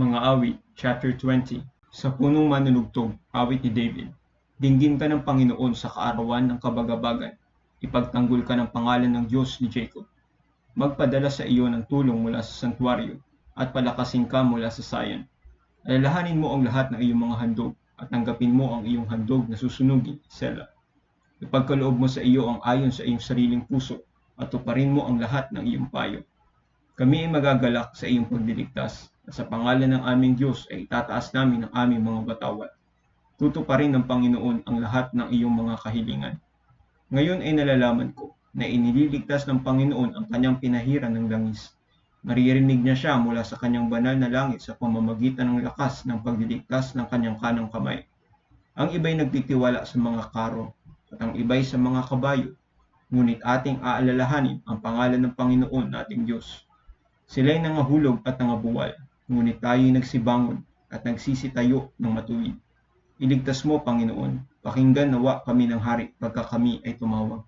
Mga awit, chapter 20. Sa punong manunugtog, awit ni David. Dinggin ka ng Panginoon sa kaarawan ng kabagabagan. Ipagtanggol ka ng pangalan ng Diyos ni Jacob. Magpadala sa iyo ng tulong mula sa santuario at palakasin ka mula sa Zion. Alalahanin mo ang lahat ng iyong mga handog at tanggapin mo ang iyong handog na susunugin, Selah. Ipagkaloob mo sa iyo ang ayon sa iyong sariling puso at tuparin mo ang lahat ng iyong payo. Kami ay magagalak sa iyong pagliligtas at sa pangalan ng aming Diyos ay itataas namin ang aming mga batawat. Tutuparin ng Panginoon ang lahat ng iyong mga kahilingan. Ngayon ay nalalaman ko na inililigtas ng Panginoon ang kanyang pinahiran ng langis. Maririnig niya siya mula sa kanyang banal na langit sa pamamagitan ng lakas ng pagliligtas ng kanyang kanang kamay. Ang iba'y nagtitiwala sa mga karo at ang iba'y sa mga kabayo. Ngunit ating aalalahanin ang pangalan ng Panginoon nating Diyos. Sila'y nangahulog at nangabuwal, ngunit tayo'y nagsibangon at nagsisitayo ng matuwid. Iligtas mo, Panginoon, pakinggan nawa kami ng hari pagka kami ay tumawag.